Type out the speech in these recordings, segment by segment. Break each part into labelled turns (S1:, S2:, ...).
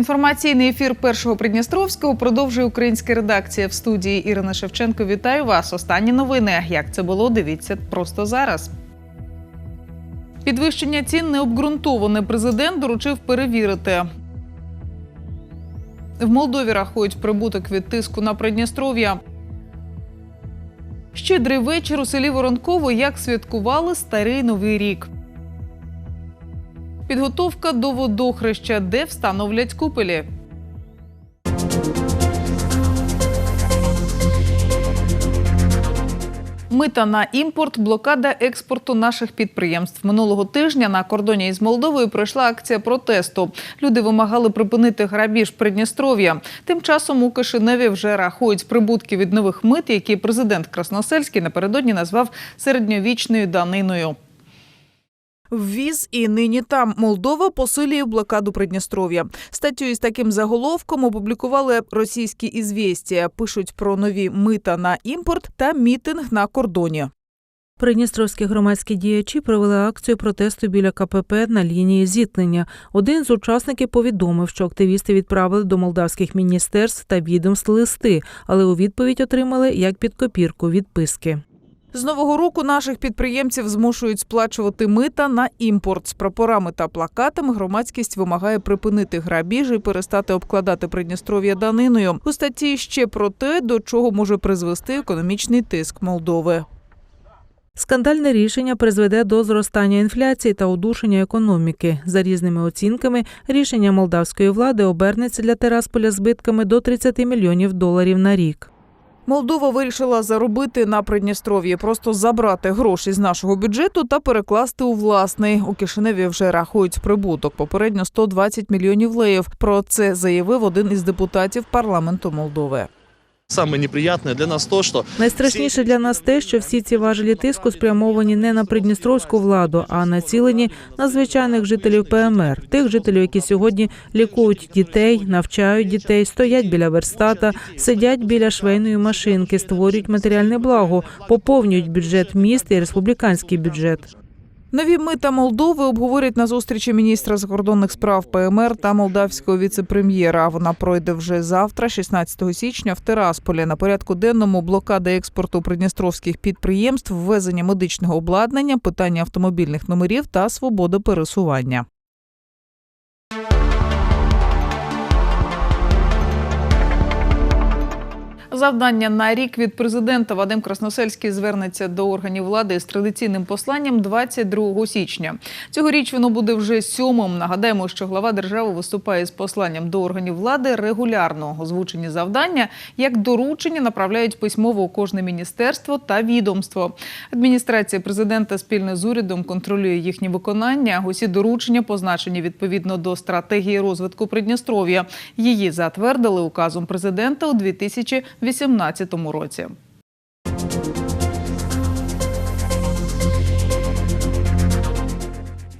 S1: Інформаційний ефір першого Придністровського продовжує українська редакція в студії Ірина Шевченко. Вітаю вас. Останні новини. Як це було? Дивіться просто зараз. Підвищення цін необґрунтоване. Президент доручив перевірити. В Молдові рахують прибуток від тиску на Придністров'я. Щедрий вечір у селі Воронково. Як святкували старий новий рік. Підготовка до водохреща, де встановлять купелі. Мита на імпорт, блокада експорту наших підприємств. Минулого тижня на кордоні із Молдовою пройшла акція протесту. Люди вимагали припинити грабіж Придністров'я. Тим часом у Кишиневі вже рахують прибутки від нових мит, які президент Красносельський напередодні назвав середньовічною даниною. Ввіз і нині там Молдова посилює блокаду Придністров'я. Статтю із таким заголовком опублікували російські ізвістія. Пишуть про нові мита на імпорт та мітинг на кордоні.
S2: Придністровські громадські діячі провели акцію протесту біля КПП на лінії зіткнення. Один з учасників повідомив, що активісти відправили до молдавських міністерств та відомств листи, але у відповідь отримали як під копірку відписки.
S1: З нового року наших підприємців змушують сплачувати мита на імпорт. З прапорами та плакатами громадськість вимагає припинити грабіж і перестати обкладати Придністров'я даниною. У статті ще про те, до чого може призвести економічний тиск Молдови.
S2: Скандальне рішення призведе до зростання інфляції та удушення економіки. За різними оцінками, рішення молдавської влади обернеться для Терасполя збитками до 30 мільйонів доларів на рік.
S1: Молдова вирішила заробити на Придністров'ї, просто забрати гроші з нашого бюджету та перекласти у власний. У Кишиневі вже рахують прибуток. Попередньо 120 мільйонів леїв. Про це заявив один із депутатів парламенту Молдови.
S3: Самое неприятное для нас то, что
S2: Найстрашніше для нас те, що всі ці важелі тиску спрямовані не на придністровську владу, а націлені на звичайних жителів ПМР, тих жителів, які сьогодні лікують дітей, навчають дітей, стоять біля верстата, сидять біля швейної машинки, створюють матеріальне благо, поповнюють бюджет міст і республіканський бюджет.
S1: Нові мита Молдови обговорять на зустрічі міністра закордонних справ ПМР та молдавського віцепрем'єра. Вона пройде вже завтра, 16 січня, в Терасполі. На порядку денному блокада експорту придністровських підприємств, ввезення медичного обладнання, питання автомобільних номерів та свобода пересування. Завдання на рік від президента Вадим Красносельський звернеться до органів влади з традиційним посланням 22 січня. Цьогоріч воно буде вже сьомим. Нагадаємо, що глава держави виступає з посланням до органів влади регулярно. Озвучені завдання як доручення направляють письмово у кожне міністерство та відомство. Адміністрація президента спільно з урядом контролює їхнє виконання. Усі доручення позначені відповідно до стратегії розвитку Придністров'я. Її затвердили указом президента у 2018 році.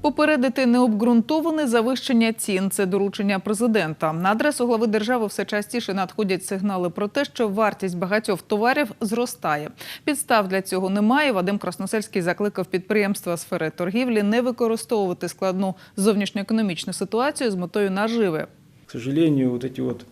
S1: Попередити необґрунтоване завищення цін це доручення президента. На адресу глави держави все частіше надходять сигнали про те, що вартість багатьох товарів зростає. Підстав для цього немає. Вадим Красносельський закликав підприємства сфери торгівлі не використовувати складну зовнішньоекономічну ситуацію з метою наживи.
S4: К сожалению, вот эти вот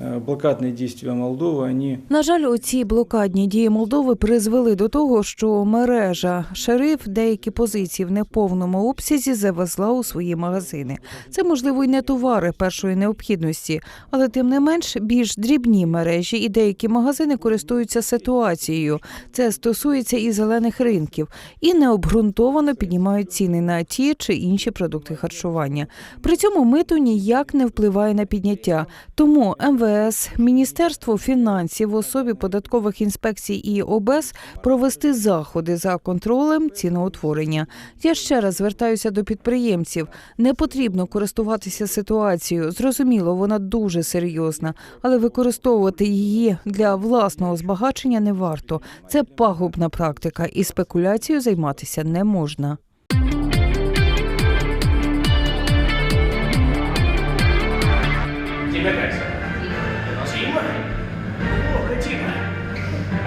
S4: э, блокадные действия Молдовы, они
S5: На жаль, оці блокадні дії Молдови призвели до того, що мережа шериф деякі позиції в неповному обсязі завезла у свої магазини. Це можливо й не товари першої необхідності, але тим не менш більш дрібні мережі і деякі магазини користуються ситуацією. Це стосується і зелених ринків, і необґрунтовано піднімають ціни на ті чи інші продукти харчування. При цьому мито ніяк не впливає на підняття. Тому МВС, Міністерство фінансів в особі податкових інспекцій і ОБЕС провести заходи за контролем ціноутворення. Я ще раз звертаюся до підприємців. Не потрібно користуватися ситуацією. Зрозуміло, вона дуже серйозна, але використовувати її для власного збагачення не варто. Це пагубна практика, і спекуляцією займатися не можна.
S6: Тебя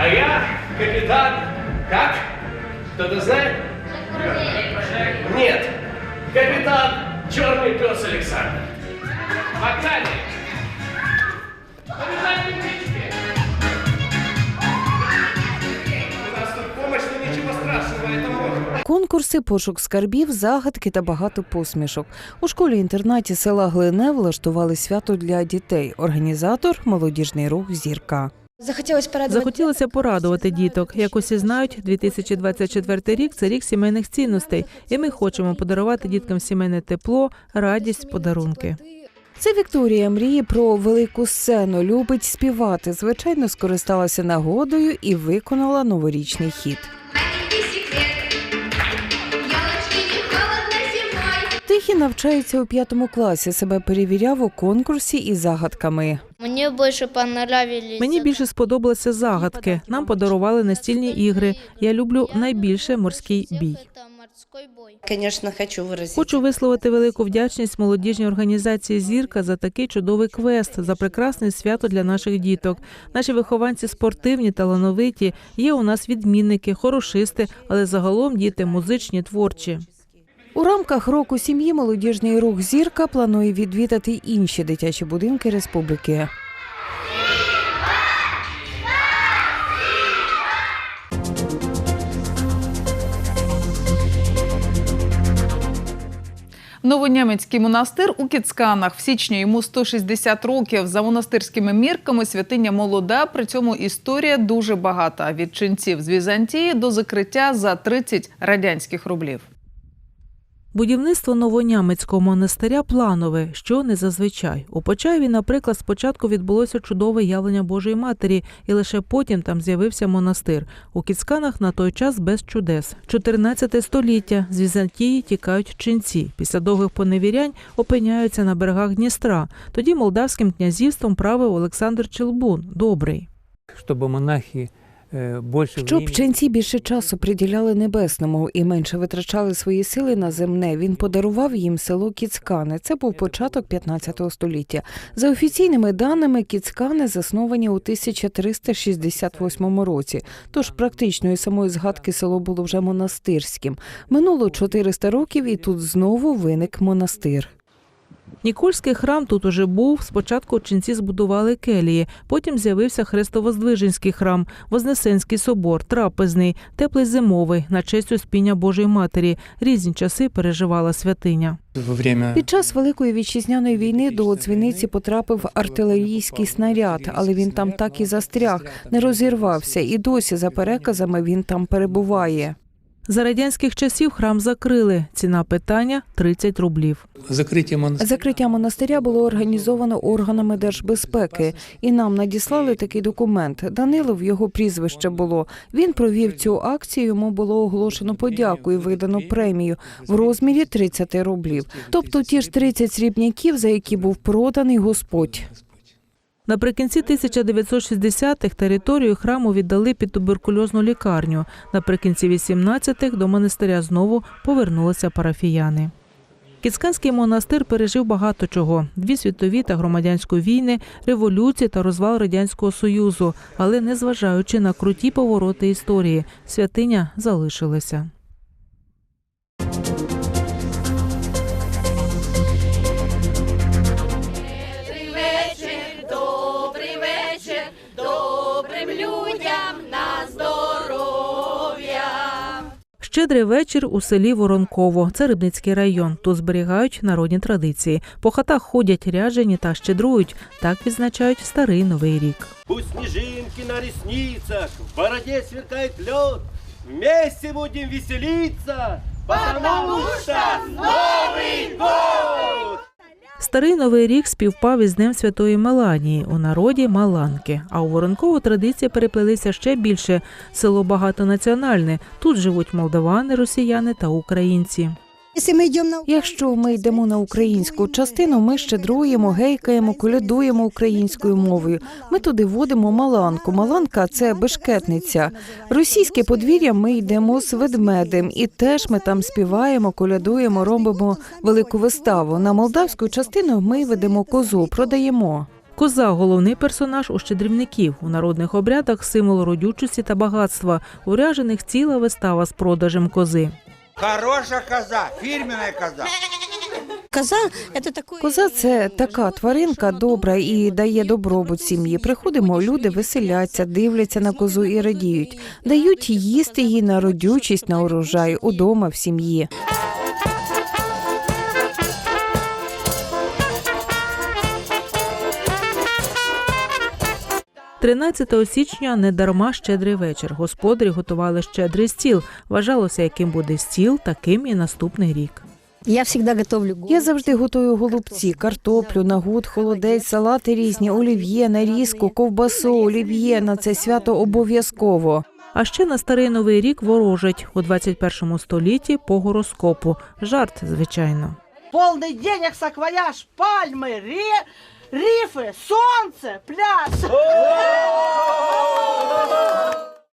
S6: А я капитан, как? Кто-то знает? Нет. Капитан Черный пес Александр. Погнали!
S5: У нас тут помощь, но страшного. Конкурси, пошук скарбів, загадки та багато посмішок. У школі-інтернаті села Глине влаштували свято для дітей. Організатор молодіжний рух Зірка.
S7: Захотілося порадувати.
S2: Захотілося порадувати діток. Як усі знають, 2024 рік це рік сімейних цінностей, і ми хочемо подарувати діткам сімейне тепло, радість, подарунки.
S5: Це Вікторія мріє про велику сцену, любить співати. Звичайно, скористалася нагодою і виконала новорічний хіт.
S8: Зимой.
S5: Навчається у п'ятому класі. Себе перевіряв у конкурсі із загадками.
S7: Мені більше понравились.
S2: Мені більше сподобалися загадки. Нам подарували настільні ігри. Я люблю найбільше морський бій.
S9: Конечно, хочу выразить.
S2: Хочу висловити велику вдячність молодіжній організації Зірка за такий чудовий квест, за прекрасне свято для наших діток. Наші вихованці спортивні, талановиті. Є у нас відмінники, хорошисти, але загалом діти музичні, творчі.
S5: У рамках року сім'ї молодіжний рух Зірка планує відвідати інші дитячі будинки республіки.
S1: Новонямецький монастир у Кіцканах. В січні йому 160 років. За монастирськими мірками святиня молода, при цьому історія дуже багата. Від ченців з Візантії до закриття за 30 радянських рублів.
S2: Будівництво новонямецького монастиря планове, що не зазвичай. У Почаєві, наприклад, спочатку відбулося чудове явлення Божої Матері, і лише потім там з'явився монастир. У Кіцканах на той час без чудес. 14 століття з Візантії тікають ченці. Після довгих поневірянь опиняються на берегах Дністра. Тоді молдавським князівством правив Олександр Челбун, добрий.
S10: чтобы монахи
S5: Щоб
S10: времени-
S5: ченці більше часу приділяли небесному і менше витрачали свої сили на земне, він подарував їм село Кіцкани. Це був початок 15 століття. За офіційними даними, Кіцкани засновані у 1368 році. Тож практичної самої згадки село було вже монастирським. Минуло 400 років, і тут знову виник монастир.
S2: Нікольський храм тут уже був. Спочатку ченці збудували келії, потім з'явився Хрестовоздвиженський храм, Вознесенський собор, трапезний, теплий зимовий на честь успіння Божої Матері. Різні часи переживала святиня.
S5: Під час великої вітчизняної війни до дзвіниці потрапив артилерійський снаряд, але він там так і застряг, не розірвався, і досі за переказами він там перебуває.
S2: За радянських часів храм закрили. Ціна питання 30 рублів.
S10: закрытия монастыря
S5: Закриття монастиря було організовано органами держбезпеки, і нам надіслали такий документ. Данилов його прізвище було. Він провів цю акцію. Йому було оголошено подяку і видано премію в розмірі 30 рублів. Тобто ті ж 30 срібняків, за які був проданий Господь.
S2: Наприкінці 1960-х територію храму віддали під туберкульозну лікарню. Наприкінці 18-х до монастиря знову повернулися парафіяни. Кіцканський монастир пережив багато чого: дві світові та громадянську війни, революції та розвал радянського союзу. Але незважаючи на круті повороти історії, святиня залишилася. Щедрий вечір у селі Воронково. Це Рибницький район. Тут зберігають народні традиції. По хатах ходять ряжені та щедрують. Так відзначають старий новий рік.
S11: У сніжинки на рісницях, в бороді сверкає льод. Вместе будемо веселитися, тому що новий год!
S2: Старий новий рік співпав із Днем Святої Меланії у народі Маланки. А у Воронкову традиції переплелися ще більше. Село багатонаціональне. Тут живуть молдавани, росіяни та українці.
S5: Якщо ми йдемо на українську частину, ми щедруємо, гейкаємо, колядуємо українською мовою. Ми туди водимо маланку. Маланка це бешкетниця. Російське подвір'я ми йдемо з ведмедем, і теж ми там співаємо, колядуємо, робимо велику виставу. На молдавську частину ми ведемо козу, продаємо.
S2: Коза головний персонаж у щедрівників. У народних обрядах символ родючості та багатства. У ряжених ціла вистава з продажем кози.
S11: Хорошая коза, фірмена коза.
S12: коза – це такої
S5: Коза це така тваринка добра і дає добробут сім'ї. Приходимо, люди веселяться, дивляться на козу і радіють, дають їсти їй на родючість, на урожай удома в сім'ї.
S2: – 13 січня недарма щедрий вечір. Господарі готували щедрий стіл. Вважалося, яким буде стіл, таким і наступний рік.
S12: Я всегда готовлю
S5: Я завжди готую голубці, картоплю, нагуд, холодець, салати різні, олів'є, нарізку, ковбасу, олів'є. На це свято обов'язково.
S2: А ще на старий новий рік ворожать у 21 столітті по гороскопу. Жарт, звичайно.
S13: Полный денег саквояж, пальмы, ре- рифы, солнце, пляж.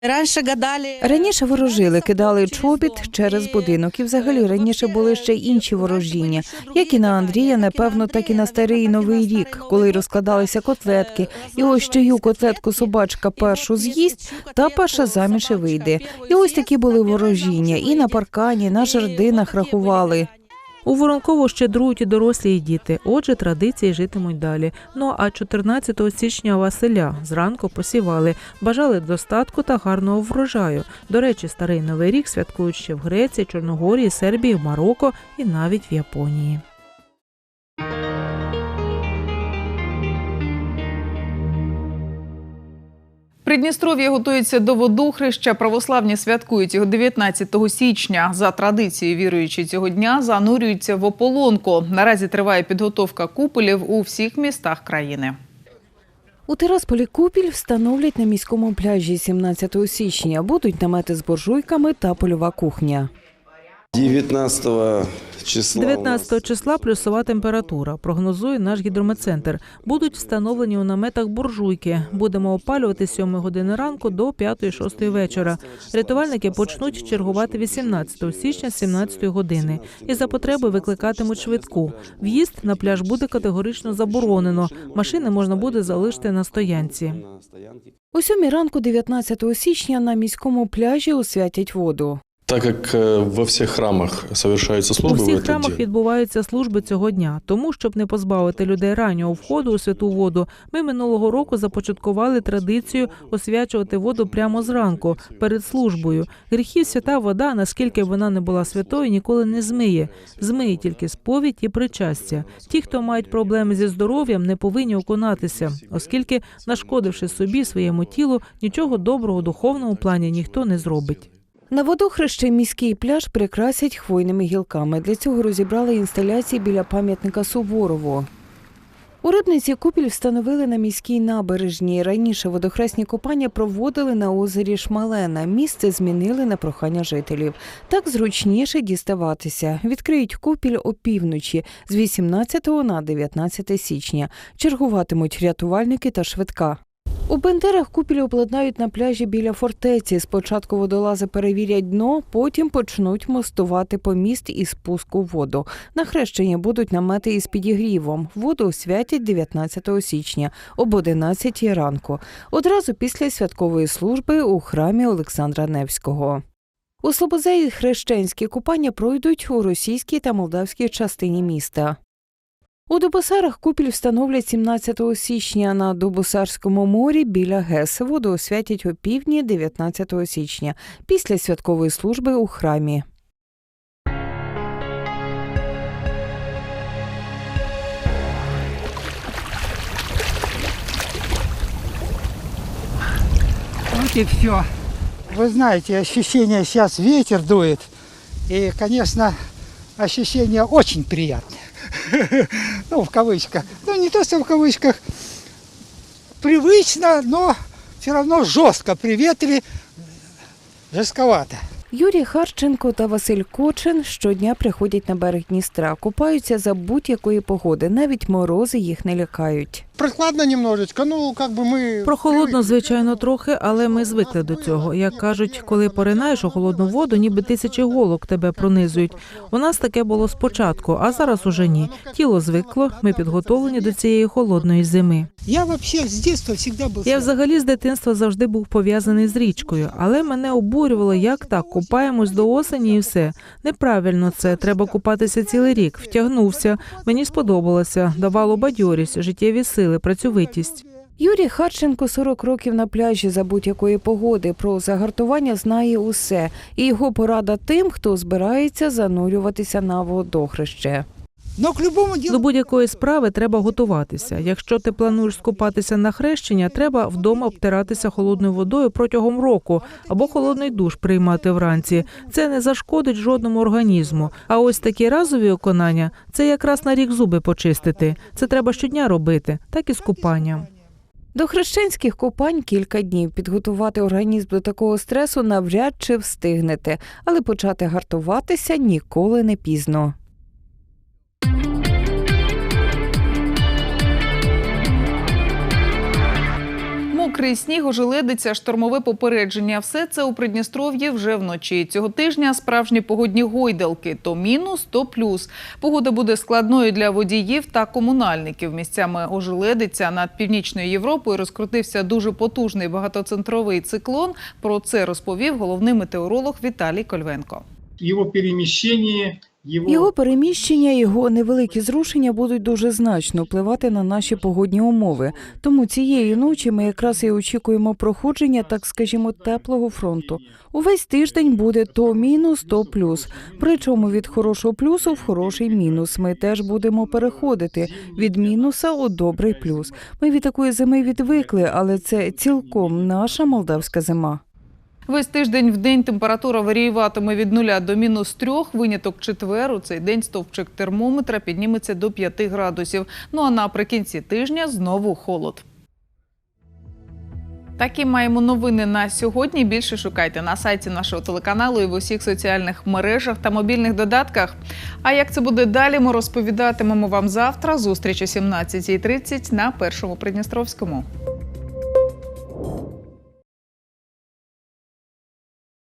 S12: Раньше гадали...
S5: Раніше ворожили, кидали чобіт через будинок. І взагалі раніше були ще й інші ворожіння, як і на Андрія, напевно, так і на старий новий рік, коли розкладалися котлетки. І ось чию котлетку собачка першу з'їсть, та перша заміж і вийде. І ось такі були ворожіння. І на паркані, на жердинах рахували.
S2: У Воронково щедрують і дорослі, і діти. Отже, традиції житимуть далі. Ну а 14 січня Василя зранку посівали, бажали достатку та гарного врожаю. До речі, старий новий рік святкують ще в Греції, Чорногорії, Сербії, Марокко і навіть в Японії.
S1: Придністров'я готується до водохреща. Православні святкують його 19 січня. За традицією віруючі цього дня занурюються в ополонку. Наразі триває підготовка куполів у всіх містах країни.
S5: У Тирасполі купіль встановлять на міському пляжі 17 січня. Будуть намети з буржуйками та польова кухня.
S14: 19 числа.
S2: 19 числа плюсова температура. Прогнозує наш гідрометцентр. Будуть встановлені у наметах буржуйки. Будемо опалювати з 7 години ранку до 5-6 вечора. Рятувальники почнуть чергувати 18 січня з 17 години. І за потреби викликатимуть швидку. В'їзд на пляж буде категорично заборонено. Машини можна буде залишити на стоянці.
S5: О сьомій ранку 19 січня на міському пляжі освятять воду.
S14: Так как э, во всех храмах совершаются
S2: У
S14: службы в
S2: всіх
S14: этот
S2: храмах
S14: день,
S2: відбуваються служби цього дня. Тому, щоб не позбавити людей раннього входу у святу воду, ми минулого року започаткували традицію освячувати воду прямо зранку перед службою. Гріхів свята вода, наскільки б вона не була святою, ніколи не змиє. Змиє тільки сповідь і причастя. Ті, хто мають проблеми зі здоров'ям, не повинні окунатися, оскільки, нашкодивши собі своєму тілу, нічого доброго у духовному плані ніхто не зробить.
S5: На водохрещі міський пляж прикрасять хвойними гілками. Для цього розібрали інсталяції біля пам'ятника Суворову. У Рибниці купіль встановили на міській набережній. Раніше водохресні купання проводили на озері Шмалена. Місце змінили на прохання жителів. Так зручніше діставатися. Відкриють купіль опівночі з 18 на 19 січня. Чергуватимуть рятувальники та швидка. У Бендерах купіль обладнають на пляжі біля фортеці. Спочатку водолази перевірять дно, потім почнуть мостувати по міст і спуску воду. На хрещенні будуть намети із підігрівом. Воду освятять 19 січня об 11 ранку. Одразу після святкової служби у храмі Олександра Невського. У Слободзеї хрещенські купання пройдуть у російській та молдавській частині міста. У Дубосарах купіль встановлять 17 січня на Дубосарському морі біля ГЕС. Воду освятять о півдні 19 січня після святкової служби у храмі.
S13: Вот и все. Вы знаете, ощущение сейчас ветер дует. И, конечно, ощущение очень приятное. Ну, в кавычках. Ну, не то, что в кавычках. Привычно, но все равно жестко при ветре. Жестковато.
S5: Юрій Харченко та Василь Кочин щодня приходять на берег Дністра, купаються за будь-якої погоди, навіть морози їх не лякають.
S15: Прохладно немножечко, ну как бы мы...
S2: Прохолодно, звичайно, трохи, але ми звикли до цього. Як кажуть, коли поринаєш у холодну воду, ніби тисячі голок тебе пронизують. У нас таке було спочатку, а зараз уже ні. Тіло звикло. Ми підготовлені до цієї холодної зими.
S15: Я вообще с детства всегда был...
S2: Я взагалі з дитинства завжди був пов'язаний з річкою, але мене обурювало, як так купаємось до осені і все. Неправильно це. Треба купатися цілий рік. Втягнувся. Мені сподобалося, давало бадьорість, життєві сили, працьовитість.
S5: Юрій Харченко 40 років на пляжі за будь-якої погоди. Про загартування знає усе. І його порада тим, хто збирається занурюватися на водохреще.
S15: Любому.
S2: До будь-якої справи треба готуватися. Якщо ти плануєш скупатися на хрещення, треба вдома обтиратися холодною водою протягом року або холодний душ приймати вранці. Це не зашкодить жодному організму. А ось такі разові виконання це якраз на рік зуби почистити. Це треба щодня робити, так і з купанням.
S5: До хрещенських купань кілька днів. Підготувати організм до такого стресу навряд чи встигнете, але почати гартуватися ніколи не пізно.
S1: Мокрий сніг, ожеледиця, штормове попередження. Все це у Придністров'ї вже вночі. Цього тижня справжні погодні гойдалки. То мінус, то плюс. Погода буде складною для водіїв та комунальників. Місцями ожеледиця над північною Європою розкрутився дуже потужний багатоцентровий циклон. Про це розповів головний метеоролог Віталій Кольвенко.
S16: Його переміщення
S5: Його переміщення, його невеликі зрушення будуть дуже значно впливати на наші погодні умови. Тому цієї ночі ми якраз і очікуємо проходження, так скажімо, теплого фронту. Увесь тиждень буде то мінус, то плюс. Причому від хорошого плюсу в хороший мінус. Ми теж будемо переходити від мінуса у добрий плюс. Ми від такої зими відвикли, але це цілком наша молдавська зима.
S1: Весь тиждень в день температура варіюватиме від 0 до мінус 3, виняток четвер. Цей день стовпчик термометра підніметься до 5 градусів. Ну а наприкінці тижня знову холод. Такі маємо новини на сьогодні. Більше шукайте на сайті нашого телеканалу і в усіх соціальних мережах та мобільних додатках. А як це буде далі, ми розповідатимемо вам завтра. Зустріч о 17.30 на першому Придністровському.